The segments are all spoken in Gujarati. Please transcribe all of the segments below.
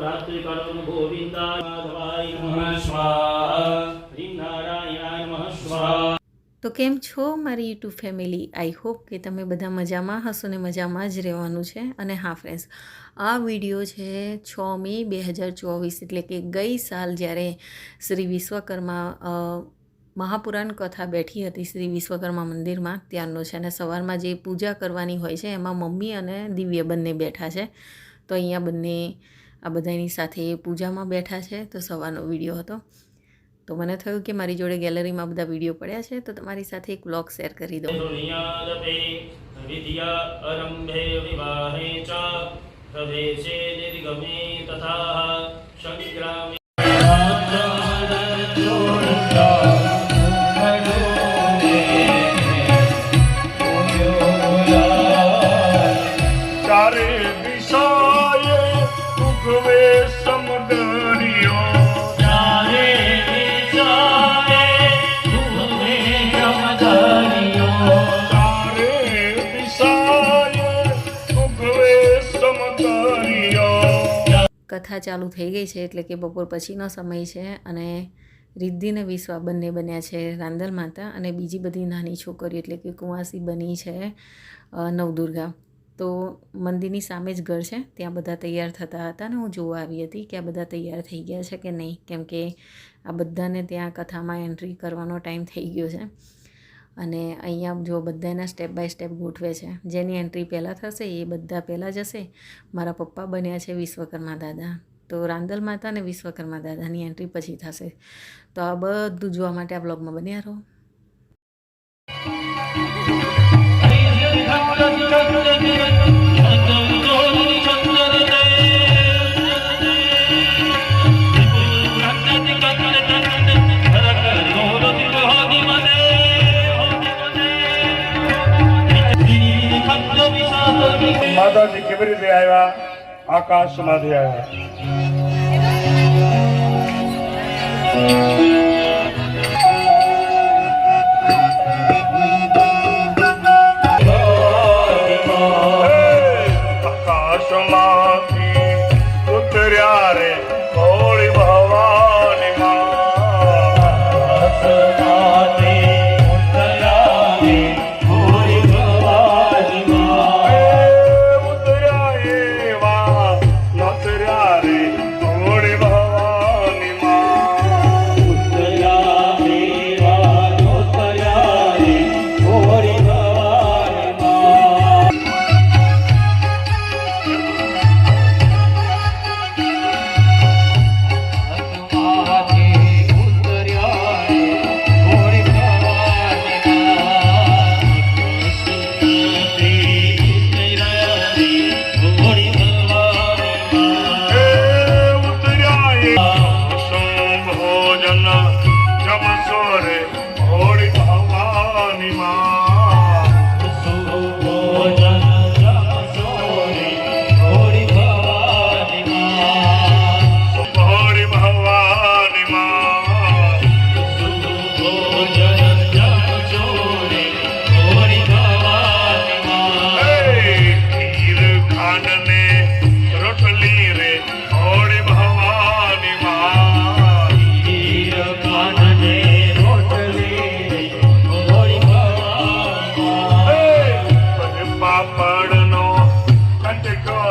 નમઃ. સ્વાહા. નારાયણાય નમઃ સ્વાહા. તો કેમ છો મારી યુટ્યુબ ફેમિલી? આઈ હોપ કે તમે બધા મજામાં હશો ને મજામાં જ રહેવાનું છે. અને હા ફ્રેન્ડ્સ આ વીડિયો છે છ મે બે હજાર ચોવીસ એટલે કે ગઈ સાલ જ્યારે શ્રી વિશ્વકર્મા મહાપુરાણ કથા બેઠી હતી શ્રી વિશ્વકર્મા મંદિરમાં ત્યારનો છે. અને સવારમાં જે પૂજા કરવાની હોય છે એમાં મમ્મી અને દિવ્ય બંને બેઠા છે. તો અહીંયા બંને આ બધાની સાથે પૂજામાં બેઠા છે, તો સવારનો વીડિયો હતો. તો મને થયું કે મારી જોડે ગેલેરીમાં બધા વીડિયો પડ્યા છે, તો તમારી સાથે એક વ્લોગ શેર કરી દઉં. વિદ્યા કથા ચાલુ થઈ ગઈ છે એટલે કે બપોર પછીનો સમય છે અને રિદ્ધિને વિશ્વા બંને બન્યા છે રાંદલ માતા અને બીજી બધી નાની છોકરીઓ એટલે કે કુંવાસી બની છે નવદુર્ગા. તો મંદિરની સામે જ ઘર છે, ત્યાં બધા તૈયાર થતા હતા ને હું જોવા આવી હતી કે આ બધા તૈયાર થઈ ગયા છે કે નહીં? કેમ કે આ બધાને ત્યાં કથામાં એન્ટ્રી કરવાનો ટાઈમ થઈ ગયો છે. અને અહીંયા જો બધાના સ્ટેપ બાય સ્ટેપ ગોઠવે છે જેની એન્ટ્રી પહેલાં થશે એ બધા પહેલાં જશે મારા પપ્પા બન્યા છે વિશ્વકર્મા દાદા તો રાંદલ માતા અને વિશ્વકર્મા દાદાની એન્ટ્રી પછી થશે તો આ બધું જોવા માટે આ બ્લોગમાં બન્યા રહો માતાજી આકાશમાંથી આવ્યા. ઉતર્યા રે હોળી ભવાની ઉતર્યા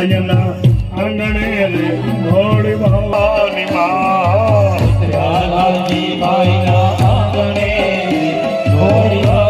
અંગણે રે થોડી ભવાની માં રાજગણિત ભાઈના આંગણે રે થોડી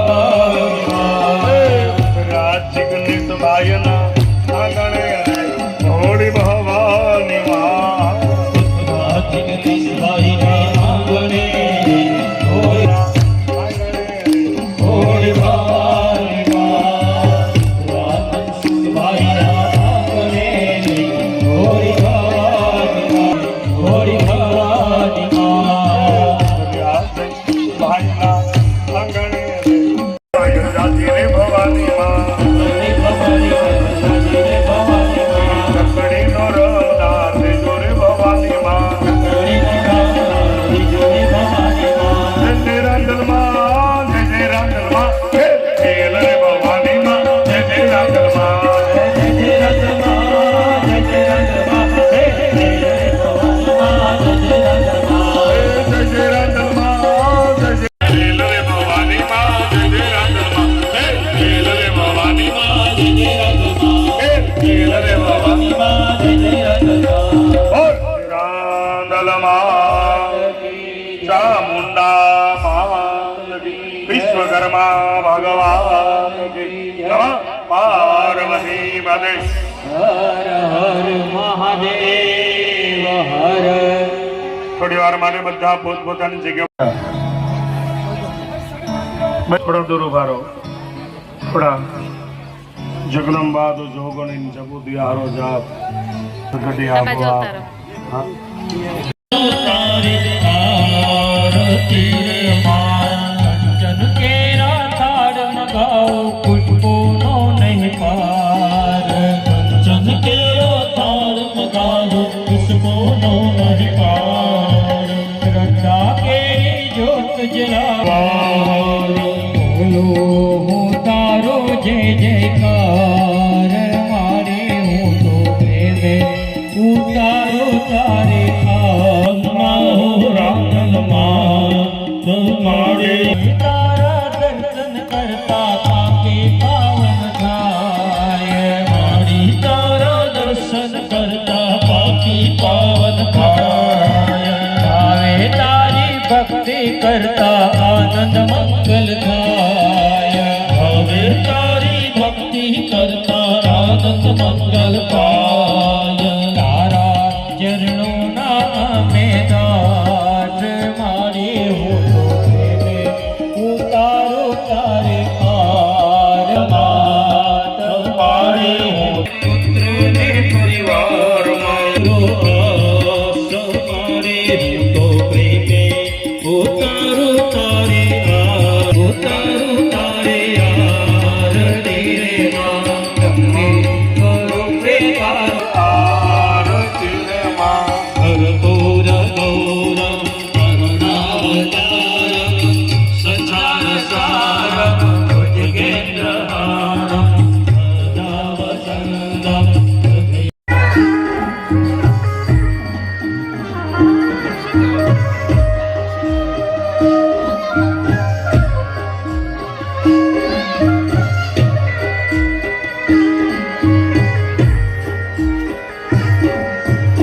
ચામુંડા વિશ્વકર્મા ભગવાન પાર્વતી પદે હર હર મહાદેવ હર થોડી વાર માટે બધા પોતપોતાની જગ્યા થોડા દૂર ઊભા થોડા જગદંબા તો જોગણી જબુદી હારો જાપ આવો હા આરતી மங்களம்